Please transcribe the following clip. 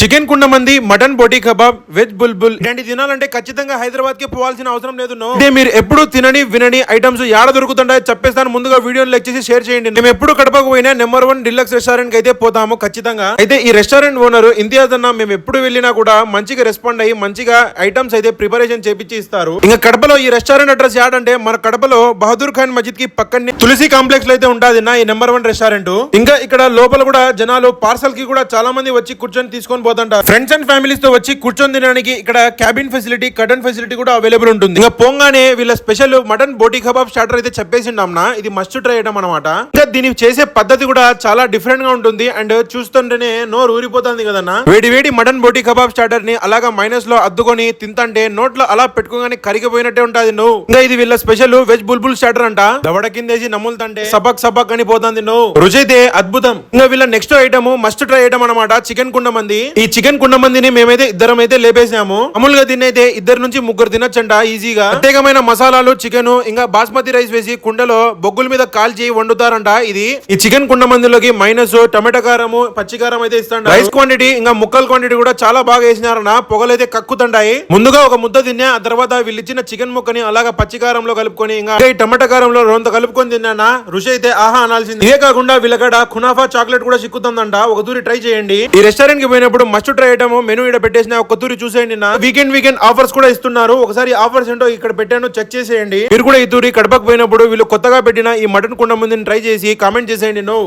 Chicken కుండ మంది mutton బొటీ kebab veg బుల్బుల్. ఇలాంటి తినాలంటే ఖచ్చితంగా హైదరాబాద్కి పోవాల్సిన అవసరం లేదు మీరు ఎప్పుడు తినని వినని ఐటమ్స్ యాడ దొరుకుతుంటాయో చెప్పేస్తాను. ముందుగా వీడియోని లెక్ చేసి షేర్ చేయండి. మేము ఎప్పుడు కడపకు పోయినా నెంబర్ వన్ డిలక్స్ రెస్టారెంట్కి అయితే పోతాము ఖచ్చితంగా. అయితే ఈ రెస్టారెంట్ ఓనర్ ఇంతియాజ్ అన్న మేము ఎప్పుడు వెళ్ళినా కూడా మంచిగా రెస్పాండ్ అయ్యి మంచిగా ఐటమ్స్ అయితే ప్రిపరేషన్ చేపించి ఇస్తారు. ఇంకా కడపలో ఈ రెస్టారెంట్ అడ్రస్ యాడంటే మన కడపలో బహదూర్ ఖాన్ మస్జిద్కి పక్కనే తులసి కాంప్లెక్స్లో అయితే ఉంటుంది నా ఈ నెంబర్ వన్ రెస్టారెంట్. ఇంకా ఇక్కడ లోపల కూడా జనాలు పార్సల్కి కూడా చాలా మంది వచ్చి కూర్చొని తీసుకొని పోతుంటారు ఫ్రెండ్స్ అండ్ ఫ్యామిలీస్తో వచ్చి కూర్చొని తినడానికి ఇక్కడ క్యాబిన్ ఫెసిలిటీ కటన్ ఫెసిలిటీ కూడా అవైలబుల్ ఉంటుంది. ఇంకా పోగానే వీళ్ళ స్పెషల్ మటన్ బోటీ కబాబ్ స్టార్టర్ అయితే చెప్పేసిండమ్నా ఇది మస్ట్ ట్రై అయ్యడం అనమాట ఇంకా దీన్ని చేసే పద్ధతి కూడా చాలా డిఫరెంట్గా ఉంటుంది. అండ్ చూస్తుంటేనే నోరు ఊరిపోతుంది కదన్నా వేడి వేడి మటన్ బోటీ కబాబ్ స్టార్టర్ని అలాగా మైనస్లో అద్దుకొని తింతంటే నోట్లో అలా పెట్టుకోగానే కరిగిపోయినట్టే ఉంటుంది నువ్వు. ఇంకా ఇది వీళ్ళ స్పెషల్ వెజ్ బుల్బుల్ స్టార్టర్ అంట. దవడ కిందేసి నమ్ములుతంటే సబక్ సబక్ అని పోతుంది నువ్వు. రుచి అయితే అద్భుతం. ఇంకా వీళ్ళ next item must try item అనమాట చికెన్ కుండ మంది. ఈ చికెన్ కుండ మందిని మేమైతే ఇద్దరం అయితే లేపేసాము మామూలుగా దీన్నైతే ఇద్దరు నుంచి ముగ్గురు తినొచ్చంట ఈజీగా. ప్రత్యేకమైన మసాలాలు చికెన్ ఇంకా బాస్మతి రైస్ వేసి కుండలో బొగ్గుల మీద కాల్చి వండుతారంట ఇది. ఈ చికెన్ కుండ మందిలోకి మైనస్ టమాటా కారము పచ్చి కారం అయితే ఇస్తాం రైస్ క్వాంటిటీ ఇంకా ముక్కల క్వాంటిటీ కూడా చాలా బాగా వేసినారన్న పొగలైతే కక్కుతుంటాయి ముందుగా ఒక ముద్ద తిన్నా ఆ తర్వాత వీళ్ళు ఇచ్చిన చికెన్ ముక్కని అలాగా పచ్చి కారంలో కలుపుకొని ఇంకా ఈ టమాటా కారంలో రొంత కలుపుకొని తిన్నానా రుచి అయితే ఆహా అనాల్సింది. ఇదే కాకుండా వీళ్ళకడ కునాఫా చాక్లెట్ కూడా చిక్కుతుందంట ఒక దూరి ట్రై చేయండి. ఈ రెస్టారెంట్కి పోయినప్పుడు మస్ట్ ట్రై ఐటమ్ మెనూ ఇక్కడ పెట్టేసిన ఒక తూరి చూసేయండి నా. వీకెండ్ వీకెండ్ ఆఫర్స్ కూడా ఇస్తున్నారు. ఒకసారి ఆఫర్స్ ఏంటో ఇక్కడ పెట్టాను చెక్ చేసేయండి. మీరు కూడా ఈ తూరి కడపకు పోయినప్పుడు వీళ్ళు కొత్తగా పెట్టిన ఈ మటన్ కుండ ముందుని ట్రై చేసి కామెంట్ చేసేయండి నో